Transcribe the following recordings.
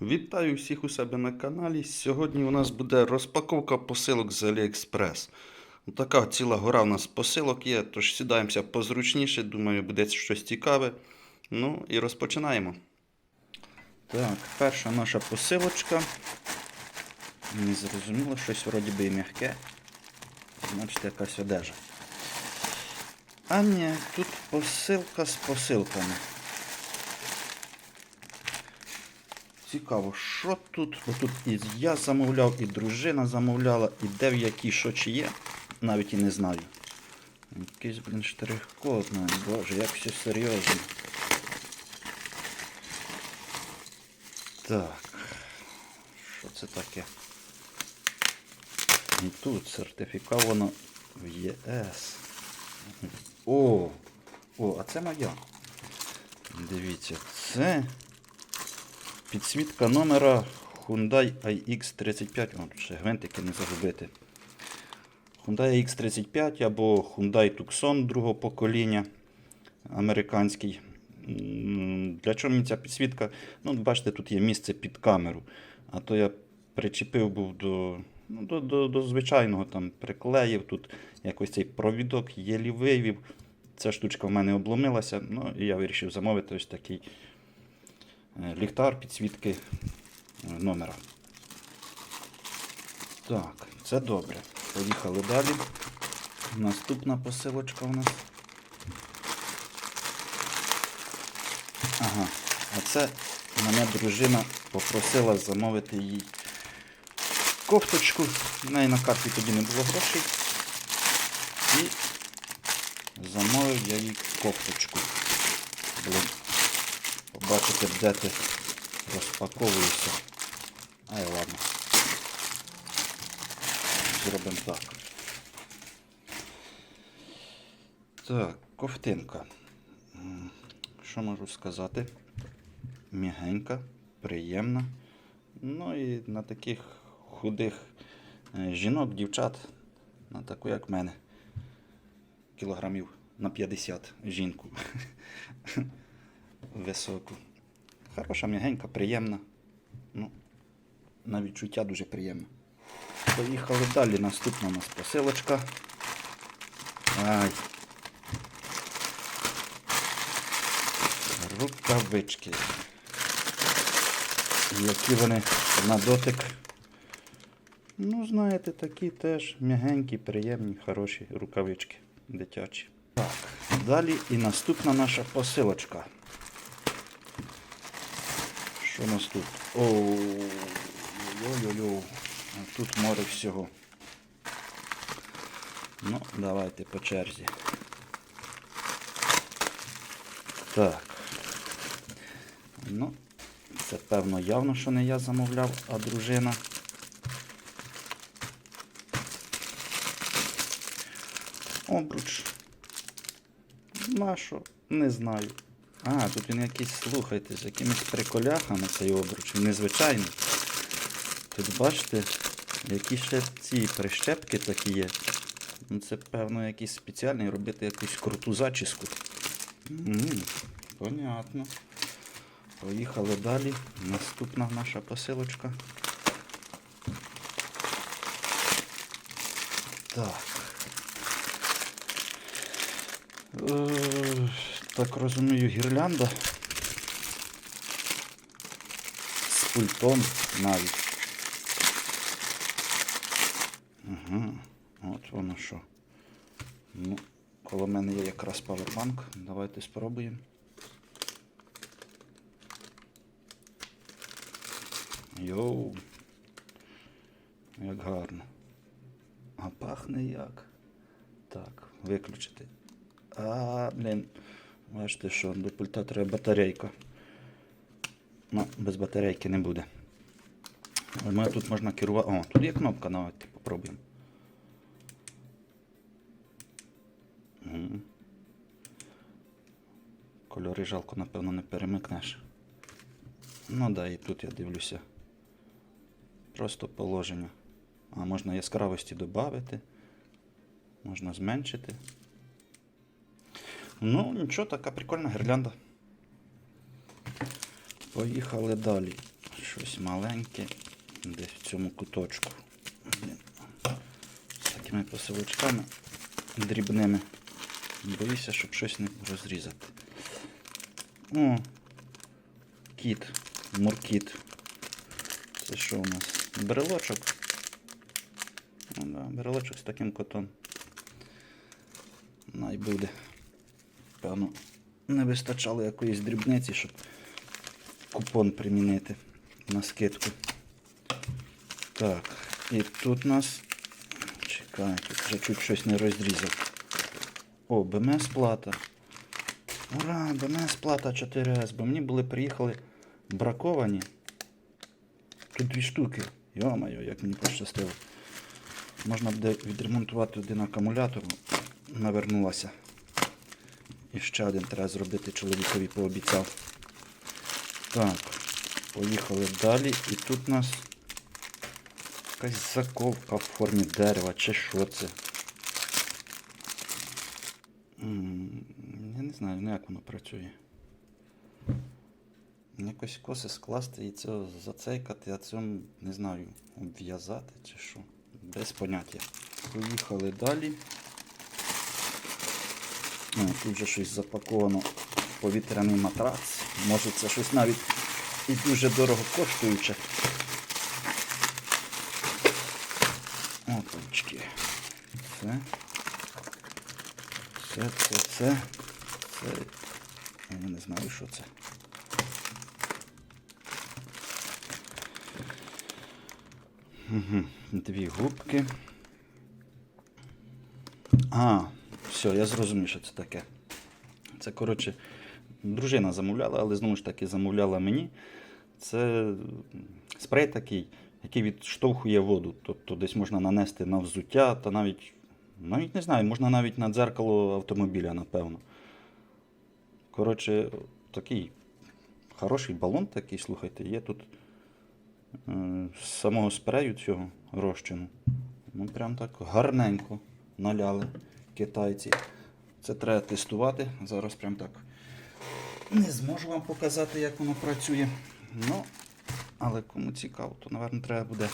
Вітаю всіх у себе на каналі. Сьогодні у нас буде розпаковка посилок з AliExpress. Така ціла гора у нас посилок є, тож сідаємося позручніше, думаю, буде щось цікаве. Ну і розпочинаємо. Так, перша наша посилочка. Не зрозуміло, щось вроді би і м'яке. Значить, якась одежа. А ні, тут посилка з посилками. Цікаво, що тут? Бо тут і я замовляв, і дружина замовляла, і де в якій що чи є, навіть і не знаю. Якийсь, блін, штрих-код, боже, як все серйозно. Так. Що це таке? І тут сертифіковано в ЄС. О! О, а це моя. Дивіться, це підсвітка номера Hyundai iX35. О, ще гвинтики не загубити. Hyundai iX35 або Hyundai Tucson другого покоління американський. Для чого мені ця підсвітка? Ну, бачите, тут є місце під камеру. А то я причепив був до, ну, до, до, до звичайного там приклеїв. Тут якось цей провідок єлі вивів. Ця штучка в мене обломилася. Ну, і я вирішив замовити ось такий ліхтар підсвітки е, номера. Так, це добре. Поїхали далі. Наступна посилочка у нас. Ага, а це мене дружина попросила замовити їй кофточку. В неї на карті тоді не було грошей. І замовив я їй кофточку. Блін. Побачите, де ти розпаковуєшся. Ай, ладно. Зробимо так. Так, ковтинка. Що можу сказати? М'ягенька, приємна. Ну і на таких худих е, жінок, дівчат, на таку, як мене, кілограмів на 50 жінку. Високу. Хороша, м'ягенька, приємна. Ну, на відчуття дуже приємно. Поїхали далі. Наступна у нас посилочка. Ай. Рукавички. Які вони на дотик. Ну, знаєте, такі теж м'ягенькі, приємні, хороші рукавички дитячі. Так, далі і наступна наша посилочка. Що у нас тут? Оу, йо-йо-йо. Тут море всього. Ну, давайте по черзі. Так. Ну, це певно явно, що не я замовляв, а дружина. Обруч. Нащо? Не знаю. А, тут він якийсь, слухайте, з якимись приколяхами цей обруч. Незвичайний. Тут бачите, які ще ці прищепки такі є. Ну, Це, певно, якийсь спеціальний робити якусь круту зачіску. М, Понятно. Поїхали далі. Наступна наша посилочка. Так. Так розумію, гірлянда. З пультом навіть. Ага, от воно що. Ну, коло мене є якраз павербанк. Давайте спробуємо. Йоу. Як гарно. А пахне як. Так, виключити. А, блін. Бачите, що до пульта треба батарейка. Ну, без батарейки не буде. Мене тут можна керувати. О, тут є кнопка, давайте попробуємо. Кольори жалко, напевно, не перемикнеш. Ну да, і тут я дивлюся. Просто положення. А можна яскравості додати, можна зменшити. Ну, нічого, така прикольна гірлянда. Поїхали далі. щось маленьке, десь в цьому куточку. З такими посилочками дрібними. Боюся, щоб щось не розрізати. О, кіт, муркіт. Це що у нас? Брелочок. Ну, да, брелочок з таким котом. Най буде. Певно, не вистачало якоїсь дрібниці, щоб купон примінити на скидку. Так, і тут у нас. Чекай, тут вже чуть щось не розрізав. О, БМС плата. Ура, БМС плата 4С, бо мені були приїхали браковані. Тут дві штуки. Йо-моє, як мені пощастило. Можна буде відремонтувати один акумулятор. Навернулася. І ще один треба зробити чоловікові пообіцяв. Так, поїхали далі. І тут у нас якась заковка в формі дерева, чи що це. Я не знаю, ну як воно працює. Якось коси скласти і це зацейкати, а цьому не знаю, обв'язати чи що. Без поняття. Поїхали далі. О, тут вже щось запаковано в повітряний матрац. Може це щось навіть і дуже дорого коштуюче. Опачки. Це. Це, це, це. Це. Я не знаю, що це. Дві губки. А, все, я зрозумів, що це таке. Це, коротше, дружина замовляла, але знову ж таки замовляла мені. Це спрей такий, який відштовхує воду. Тобто десь можна нанести на взуття, та навіть, навіть не знаю, можна навіть на дзеркало автомобіля, напевно. Коротше, такий хороший балон такий, слухайте, є тут е, з самого спрею цього розчину. Ну, прям так гарненько наляли китайці. Це треба тестувати. Зараз прям так не зможу вам показати, як воно працює. Ну, але кому цікаво, то, напевно, треба буде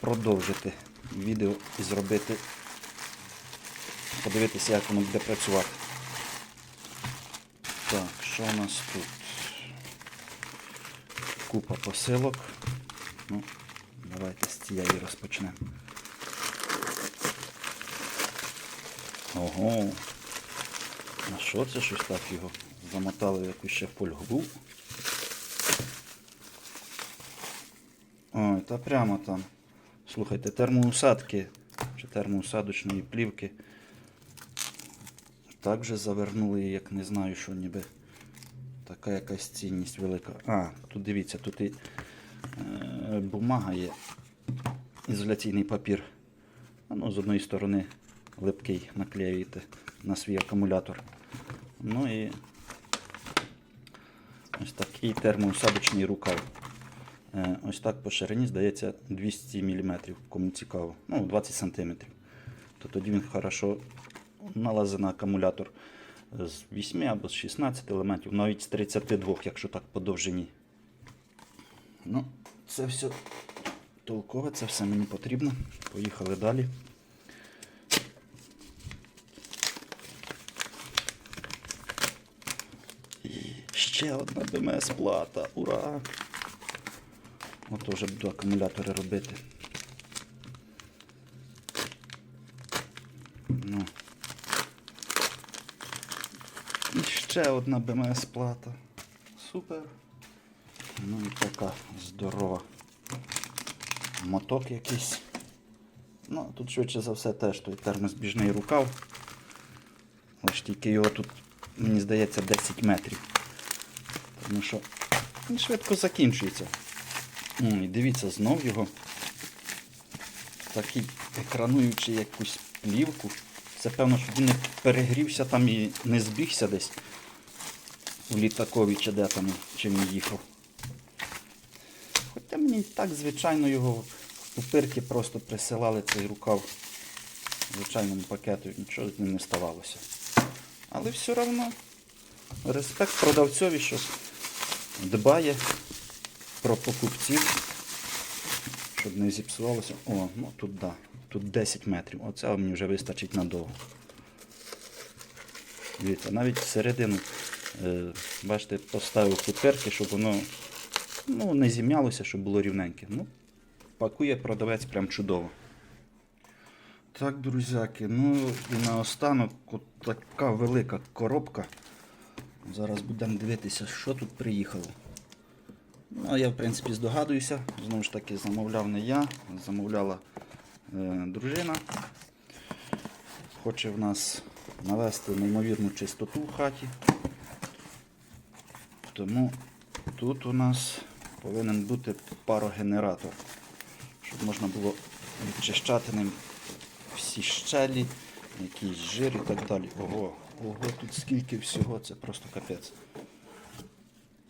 продовжити відео і зробити, подивитися, як воно буде працювати. Так, що у нас тут? Купа посилок. Ну, давайте з цієї розпочнемо. Ого. А що це щось так його замотали якусь ще фольгу? Ой, та прямо там. Слухайте, термоусадки чи термоусадочної плівки. Так же завернули, як не знаю, що ніби така якась цінність велика. А, тут дивіться, тут і е, бумага є. Ізоляційний папір. Ну, з одної сторони липкий наклеюєте на свій акумулятор. Ну і ось такий термоусадочний рукав. Е, Ось так по ширині, здається, 200 мм, кому цікаво. Ну, 20 см. То тоді він хорошо налазить на акумулятор з 8 або з 16 елементів, навіть з 32, якщо так по довжині. Ну, це все толкове, це все мені потрібно. Поїхали далі. Ще одна БМС плата. Ура! Ото вже буду акумулятори робити. Ну. І ще одна БМС плата. Супер. Ну і така здорова. Моток якийсь. Ну, тут швидше за все теж той термозбіжний рукав. Ось тільки його тут, мені здається, 10 метрів. Тому що він швидко закінчується. І дивіться, знов його такий екрануючий якусь плівку. Це певно, щоб він не перегрівся там і не збігся десь у літакові чи де там, чим він їхав. Хоча мені так, звичайно, його пупирки просто присилали цей рукав звичайному пакету, нічого з ним не ставалося. Але все одно респект продавцові, що дбає про покупців, щоб не зіпсувалося. О, ну тут да. Тут 10 метрів. Оце мені вже вистачить надовго. Дивіться, навіть всередину, е, бачите, поставив куперки, щоб воно ну, не зім'ялося, щоб було рівненьке. Ну, пакує продавець прям чудово. Так, друзяки, ну і наостанок така велика коробка. Зараз будемо дивитися, що тут приїхало. Ну, я, в принципі, здогадуюся. Знову ж таки, замовляв не я, замовляла е, дружина. Хоче в нас навести неймовірну чистоту в хаті. Тому тут у нас повинен бути парогенератор, щоб можна було відчищати ним всі щелі, якийсь жир і так далі. Ого, ого, тут скільки всього, це просто капець.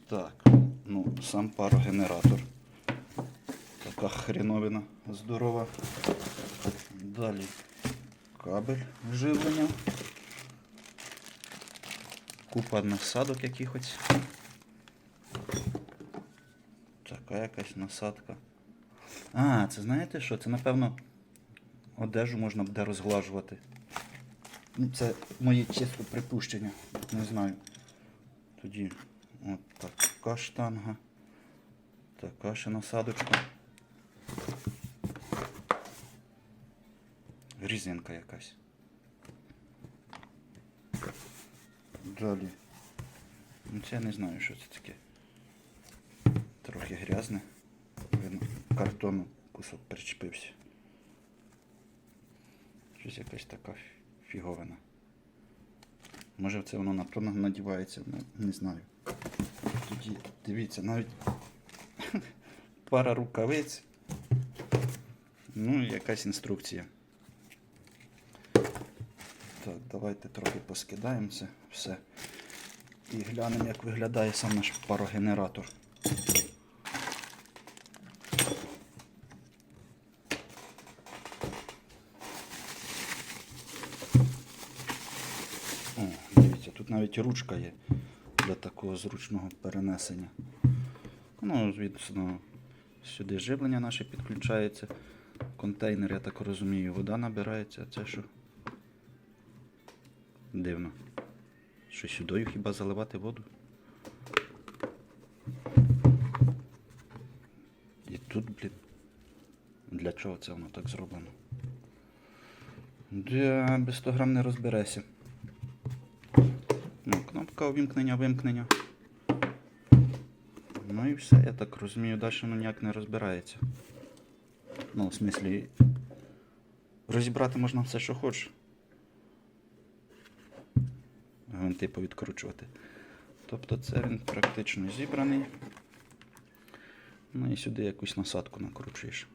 Так, ну, сам парогенератор. Така хреновина здорова. Далі кабель живлення. Купа насадок якихось. Така якась насадка. А, це знаєте що? Це напевно одежу можна буде розглажувати. Ну, Це моє чисто припущення. Не знаю. Тоді от така штанга. Така ще насадочка. Різинка якась. Далі. Ну це я не знаю, що це таке. Трохи грязне. Видно, картону кусок причепився. Щось якась така фіговина. Може це воно на то надівається, не знаю. Тоді, дивіться, навіть пара рукавиць. Ну і якась інструкція. Так, давайте трохи поскидаємо це все. І глянемо, як виглядає сам наш парогенератор. О, дивіться, тут навіть ручка є для такого зручного перенесення. Ну, звісно, сюди живлення наше підключається. Контейнер, я так розумію, вода набирається. А це що? Дивно. Що сюди хіба заливати воду? І тут, блін. Для чого це воно так зроблено? Да, без 100 грам не розберешся. Ну, кнопка увімкнення, вимкнення. Ну і все, я так розумію, далі воно ніяк не розбирається. Ну, в смислі, розібрати можна все, що хочеш. Гвинти повідкручувати. Тобто це він практично зібраний. Ну і сюди якусь насадку накручуєш.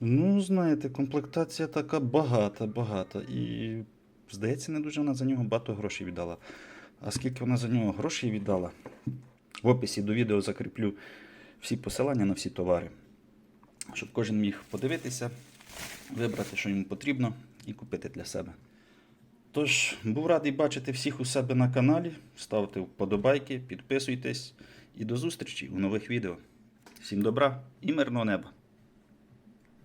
Ну, знаєте, комплектація така багата, багата. І, здається, не дуже вона за нього багато грошей віддала. А скільки вона за нього грошей віддала? В описі до відео закріплю всі посилання на всі товари, щоб кожен міг подивитися, вибрати, що йому потрібно, і купити для себе. Тож, був радий бачити всіх у себе на каналі. Ставте вподобайки, підписуйтесь і до зустрічі у нових відео. Всім добра і мирного неба!